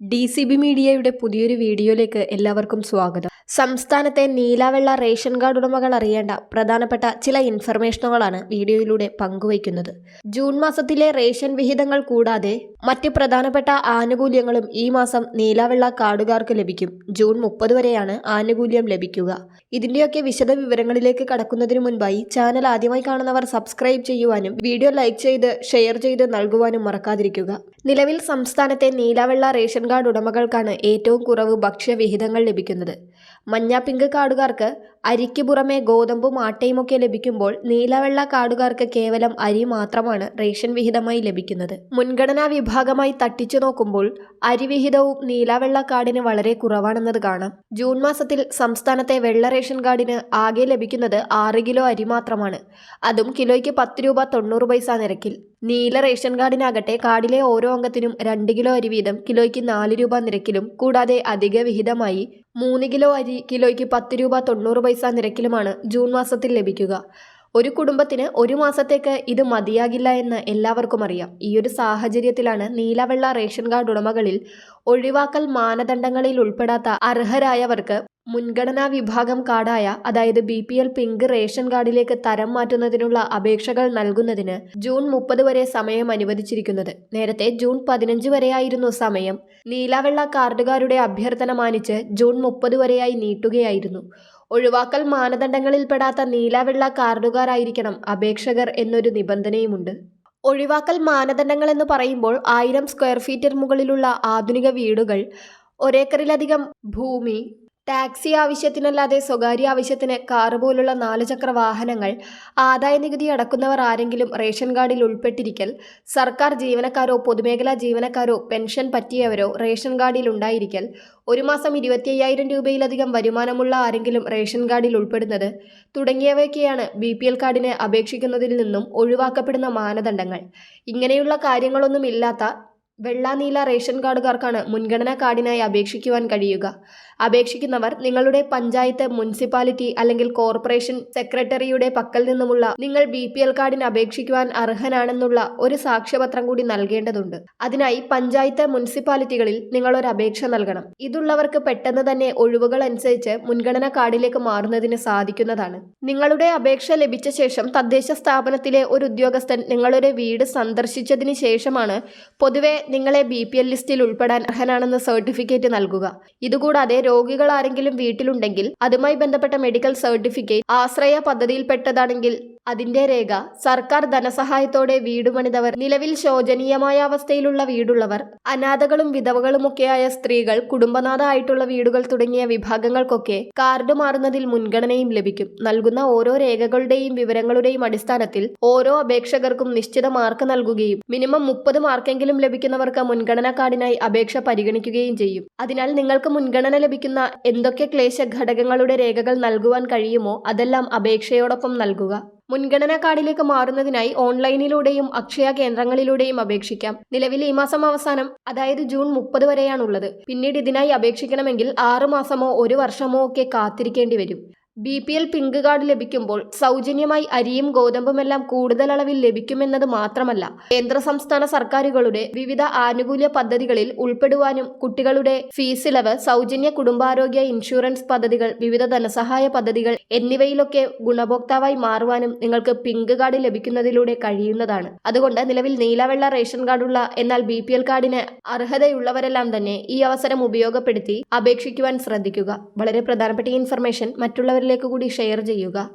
D C B മീഡിയയുടെ പുതിയൊരു വീഡിയോയിലേക്ക് എല്ലാവർക്കും സ്വാഗതം. സംസ്ഥാനത്തെ നീലാവെള്ള റേഷൻ കാർഡ് ഉടമകൾ അറിയേണ്ട പ്രധാനപ്പെട്ട ചില ഇൻഫർമേഷനുകളാണ് വീഡിയോയിലൂടെ പങ്കുവയ്ക്കുന്നത്. ജൂൺ മാസത്തിലെ റേഷൻ വിഹിതങ്ങൾ കൂടാതെ മറ്റ് പ്രധാനപ്പെട്ട ആനുകൂല്യങ്ങളും ഈ മാസം നീലാവെള്ള കാർഡുകാർക്ക് ലഭിക്കും. ജൂൺ മുപ്പത് വരെയാണ് ആനുകൂല്യം ലഭിക്കുക. ഇതിന്റെയൊക്കെ വിശദ വിവരങ്ങളിലേക്ക് കടക്കുന്നതിന് മുൻപായി ചാനൽ ആദ്യമായി കാണുന്നവർ സബ്സ്ക്രൈബ് ചെയ്യുവാനും വീഡിയോ ലൈക്ക് ചെയ്ത് ഷെയർ ചെയ്ത് നൽകുവാനും മറക്കാതിരിക്കുക. നിലവിൽ സംസ്ഥാനത്തെ നീലവെള്ള റേഷൻ കാർഡ് ഉടമകൾക്കാണ് ഏറ്റവും കുറവ് ഭക്ഷ്യവിഹിതങ്ങൾ ലഭിക്കുന്നത്. മഞ്ഞ പിങ്ക് കാർഡുകാർക്ക് അരിക്ക് പുറമെ ഗോതമ്പും ആട്ടയുമൊക്കെ ലഭിക്കുമ്പോൾ നീലവെള്ള കാടുകാർക്ക് കേവലം അരി മാത്രമാണ് റേഷൻ വിഹിതമായി ലഭിക്കുന്നത്. മുൻഗണനാ വിഭാഗമായി തട്ടിച്ചു നോക്കുമ്പോൾ അരിവിഹിതവും നീലവെള്ള കാർഡിന് വളരെ കുറവാണെന്നത് കാണാം. ജൂൺ മാസത്തിൽ സംസ്ഥാനത്തെ വെള്ള റേഷൻ കാർഡിന് ആകെ ലഭിക്കുന്നത് ആറ് കിലോ അരി മാത്രമാണ്. അതും കിലോയ്ക്ക് പത്ത് രൂപ തൊണ്ണൂറ് പൈസ നിരക്കിൽ. നീല റേഷൻ കാർഡിനാകട്ടെ കാർഡിലെ ഓരോ അംഗത്തിനും രണ്ട് കിലോ അരി വീതം കിലോയ്ക്ക് നാല് രൂപ നിരക്കിലും കൂടാതെ അധിക വിഹിതമായി മൂന്ന് കിലോ അരി കിലോയ്ക്ക് പത്ത് രൂപ തൊണ്ണൂറ് പൈസ നിരക്കിലുമാണ് ജൂൺ മാസത്തിൽ ലഭിക്കുക. ഒരു കുടുംബത്തിന് ഒരു മാസത്തേക്ക് ഇത് മതിയാകില്ല എന്ന് എല്ലാവർക്കും അറിയാം. ഈ ഒരു സാഹചര്യത്തിലാണ് നീലവെള്ള റേഷൻ കാർഡ് ഉടമകളിൽ ഒഴിവാക്കൽ മാനദണ്ഡങ്ങളിൽ ഉൾപ്പെടാത്ത അർഹരായവർക്ക് മുൻഗണനാ വിഭാഗം കാർഡായ അതായത് B P L pink ration കാർഡിലേക്ക് തരം മാറ്റുന്നതിനുള്ള അപേക്ഷകൾ നൽകുന്നതിന് ജൂൺ മുപ്പത് വരെ സമയം അനുവദിച്ചിരിക്കുന്നത്. നേരത്തെ ജൂൺ പതിനഞ്ച് വരെയായിരുന്നു സമയം. നീലാവെള്ള കാർഡുകാരുടെ അഭ്യർത്ഥന മാനിച്ച് ജൂൺ മുപ്പത് വരെയായി നീട്ടുകയായിരുന്നു. ഒഴിവാക്കൽ മാനദണ്ഡങ്ങളിൽപ്പെടാത്ത നീലാവെള്ള കാർഡുകാരായിരിക്കണം അപേക്ഷകർ എന്നൊരു നിബന്ധനയുമുണ്ട്. ഒഴിവാക്കൽ മാനദണ്ഡങ്ങൾ എന്ന് പറയുമ്പോൾ ആയിരം സ്ക്വയർ ഫീറ്റിന് മുകളിലുള്ള ആധുനിക വീടുകൾ ഒരേക്കറിലധികം ഭൂമി ടാക്സി ആവശ്യത്തിനല്ലാതെ സ്വകാര്യ ആവശ്യത്തിന് കാറ് പോലുള്ള നാലുചക്ര വാഹനങ്ങൾ ആദായ നികുതി അടക്കുന്നവർ ആരെങ്കിലും റേഷൻ കാർഡിൽ ഉൾപ്പെട്ടിരിക്കൽ സർക്കാർ ജീവനക്കാരോ പൊതുമേഖലാ ജീവനക്കാരോ പെൻഷൻ പറ്റിയവരോ റേഷൻ കാർഡിൽ ഉണ്ടായിരിക്കൽ ഒരു മാസം ഇരുപത്തി അയ്യായിരം രൂപയിലധികം വരുമാനമുള്ള ആരെങ്കിലും റേഷൻ കാർഡിൽ ഉൾപ്പെടുന്നത് തുടങ്ങിയവയൊക്കെയാണ് ബി പി എൽ കാർഡിന് അപേക്ഷിക്കുന്നതിൽ നിന്നും ഒഴിവാക്കപ്പെടുന്ന മാനദണ്ഡങ്ങൾ. ഇങ്ങനെയുള്ള കാര്യങ്ങളൊന്നുമില്ലാത്ത വെള്ള നീല റേഷൻ കാർഡുകാർക്കാണ് മുൻഗണനാ കാർഡിനായി അപേക്ഷിക്കുവാൻ കഴിയുക. അപേക്ഷിക്കുന്നവർ നിങ്ങളുടെ പഞ്ചായത്ത് മുനിസിപ്പാലിറ്റി അല്ലെങ്കിൽ കോർപ്പറേഷൻ സെക്രട്ടറിയുടെ പക്കൽ നിന്നുമുള്ള നിങ്ങൾ ബി പി എൽ കാർഡിന് അപേക്ഷിക്കുവാൻ അർഹനാണെന്നുള്ള ഒരു സാക്ഷ്യപത്രം കൂടി നൽകേണ്ടതുണ്ട്. അതിനായി പഞ്ചായത്ത് മുനിസിപ്പാലിറ്റികളിൽ നിങ്ങൾ ഒരു അപേക്ഷ നൽകണം. ഇതുള്ളവർക്ക് പെട്ടെന്ന് തന്നെ ഒഴിവുകൾ അനുസരിച്ച് മുൻഗണനാ കാർഡിലേക്ക് മാറുന്നതിന് സാധിക്കുന്നതാണ്. നിങ്ങളുടെ അപേക്ഷ ലഭിച്ച ശേഷം തദ്ദേശ സ്ഥാപനത്തിലെ ഒരു ഉദ്യോഗസ്ഥൻ നിങ്ങളുടെ വീട് സന്ദർശിച്ചതിന് ശേഷമാണ് പൊതുവെ നിങ്ങളെ ബി പി എൽ ലിസ്റ്റിൽ ഉൾപ്പെടാൻ അർഹനാണെന്ന് സർട്ടിഫിക്കറ്റ് നൽകുക. ഇതുകൂടാതെ രോഗികൾ ആരെങ്കിലും വീട്ടിലുണ്ടെങ്കിൽ അതുമായി ബന്ധപ്പെട്ട മെഡിക്കൽ സർട്ടിഫിക്കറ്റ് ആശ്രയ പദ്ധതിയിൽപ്പെട്ടതാണെങ്കിൽ അതിന്റെ രേഖ സർക്കാർ ധനസഹായത്തോടെ വീട് പണിതവർ നിലവിൽ ശോചനീയമായ അവസ്ഥയിലുള്ള വീടുള്ളവർ അനാഥകളും വിധവകളുമൊക്കെയായ സ്ത്രീകൾ കുടുംബനാഥ ആയിട്ടുള്ള വീടുകൾ തുടങ്ങിയ വിഭാഗങ്ങൾക്കൊക്കെ കാർഡ് മാറുന്നതിൽ മുൻഗണനയും ലഭിക്കും. നൽകുന്ന ഓരോ രേഖകളുടെയും വിവരങ്ങളുടെയും അടിസ്ഥാനത്തിൽ ഓരോ അപേക്ഷകർക്കും നിശ്ചിത മാർക്ക് നൽകുകയും മിനിമം മുപ്പത് മാർക്കെങ്കിലും ലഭിക്കുന്നവർക്ക് മുൻഗണനാ കാർഡിനായി അപേക്ഷ പരിഗണിക്കുകയും ചെയ്യും. അതിനാൽ നിങ്ങൾക്ക് മുൻഗണന ലഭിക്കുന്ന എന്തൊക്കെ ക്ലേശ ഘടകങ്ങളുടെ രേഖകൾ നൽകുവാൻ കഴിയുമോ അതെല്ലാം അപേക്ഷയോടൊപ്പം നൽകുക. മുൻഗണനാ കാർഡിലേക്ക് മാറുന്നതിനായി ഓൺലൈനിലൂടെയും അക്ഷയ കേന്ദ്രങ്ങളിലൂടെയും അപേക്ഷിക്കാം. നിലവിൽ ഈ മാസം അവസാനം അതായത് ജൂൺ മുപ്പത് വരെയാണുള്ളത്. പിന്നീട് ഇതിനായി അപേക്ഷിക്കണമെങ്കിൽ ആറു മാസമോ ഒരു വർഷമോ ഒക്കെ കാത്തിരിക്കേണ്ടി വരും. B P L pink card ലഭിക്കുമ്പോൾ സൗജന്യമായി അരിയും ഗോതമ്പുമെല്ലാം കൂടുതൽ അളവിൽ ലഭിക്കുമെന്നത് മാത്രമല്ല കേന്ദ്ര സംസ്ഥാന സർക്കാരുകളുടെ വിവിധ ആനുകൂല്യ പദ്ധതികളിൽ ഉൾപ്പെടുവാനും കുട്ടികളുടെ ഫീസ് ഇളവ് സൗജന്യ കുടുംബാരോഗ്യ ഇൻഷുറൻസ് പദ്ധതികൾ വിവിധ ധനസഹായ പദ്ധതികൾ എന്നിവയിലൊക്കെ ഗുണഭോക്താവായി മാറുവാനും നിങ്ങൾക്ക് പിങ്ക് കാർഡ് ലഭിക്കുന്നതിലൂടെ കഴിയുന്നതാണ്. അതുകൊണ്ട് നിലവിൽ നീലവെള്ള റേഷൻ കാർഡുള്ള എന്നാൽ ബി പി എൽ കാർഡിന് അർഹതയുള്ളവരെല്ലാം തന്നെ ഈ അവസരം ഉപയോഗപ്പെടുത്തി അപേക്ഷിക്കുവാൻ ശ്രദ്ധിക്കുക. വളരെ പ്രധാനപ്പെട്ട ഇൻഫർമേഷൻ ഇൻഫർമേഷൻ മറ്റുള്ളവരിലേക്ക് കൂടി ഷെയർ ചെയ്യുക.